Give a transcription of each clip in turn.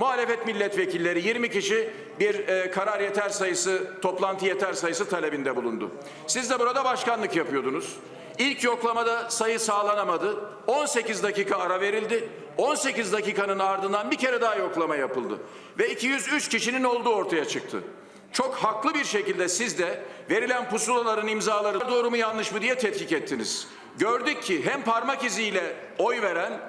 Muhalefet milletvekilleri 20 kişi bir e, karar yeter sayısı, toplantı yeter sayısı talebinde bulundu. Siz de burada başkanlık yapıyordunuz. İlk yoklamada sayı sağlanamadı. 18 dakika ara verildi. 18 dakikanın ardından bir kere daha yoklama yapıldı. Ve 203 kişinin olduğu ortaya çıktı. Çok haklı bir şekilde siz de verilen pusulaların imzaları doğru mu yanlış mı diye tetkik ettiniz. Gördük ki hem parmak iziyle oy veren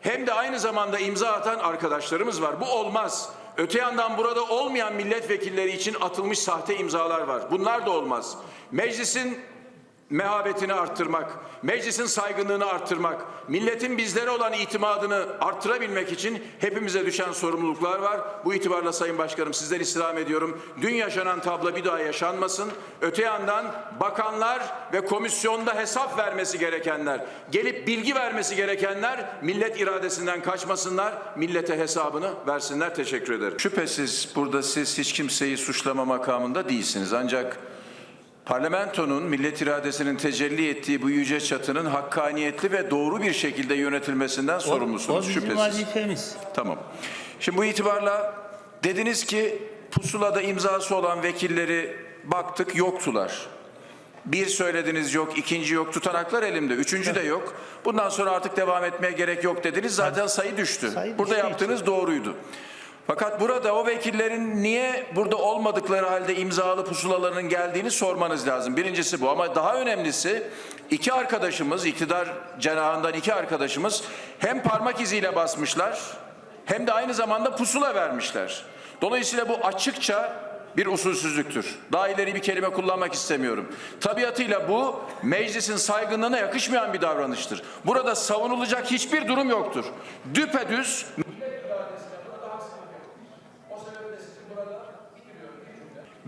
hem de aynı zamanda imza atan arkadaşlarımız var. Bu olmaz. Öte yandan burada olmayan milletvekilleri için atılmış sahte imzalar var. Bunlar da olmaz. Meclisin mehabetini arttırmak, meclisin saygınlığını arttırmak, milletin bizlere olan itimadını arttırabilmek için hepimize düşen sorumluluklar var. Bu itibarla Sayın Başkanım sizden istirham ediyorum. Dün yaşanan tablo bir daha yaşanmasın. Öte yandan bakanlar ve komisyonda hesap vermesi gerekenler, gelip bilgi vermesi gerekenler millet iradesinden kaçmasınlar, millete hesabını versinler. Teşekkür ederim. Şüphesiz burada siz hiç kimseyi suçlama makamında değilsiniz. Ancak Parlamentonun millet iradesinin tecelli ettiği bu yüce çatının hakkaniyetli ve doğru bir şekilde yönetilmesinden sorumlusunuz o bizim şüphesiz. vazifemiz. Tamam. Şimdi bu itibarla dediniz ki pusulada imzası olan vekilleri baktık yoktular. Bir söylediniz yok, ikinci yok, tutanaklar elimde, üçüncü de yok. Bundan sonra artık devam etmeye gerek yok dediniz. Zaten sayı düştü. Sayı Burada yaptığınız doğruydu. Fakat burada o vekillerin niye burada olmadıkları halde imzalı pusulalarının geldiğini sormanız lazım. Birincisi bu ama daha önemlisi iki arkadaşımız, iktidar cenahından iki arkadaşımız hem parmak iziyle basmışlar hem de aynı zamanda pusula vermişler. Dolayısıyla bu açıkça bir usulsüzlüktür. Daha ileri bir kelime kullanmak istemiyorum. Tabiatıyla bu meclisin saygınlığına yakışmayan bir davranıştır. Burada savunulacak hiçbir durum yoktur. Düpedüz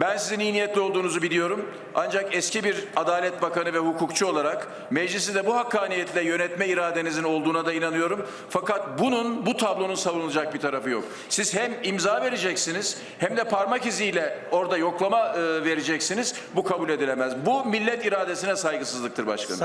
Ben sizin iyi niyetli olduğunuzu biliyorum. Ancak eski bir Adalet Bakanı ve hukukçu olarak meclisi de bu hakkaniyetle yönetme iradenizin olduğuna da inanıyorum. Fakat bunun, bu tablonun savunulacak bir tarafı yok. Siz hem imza vereceksiniz hem de parmak iziyle orada yoklama e, vereceksiniz. Bu kabul edilemez. Bu millet iradesine saygısızlıktır başkanım.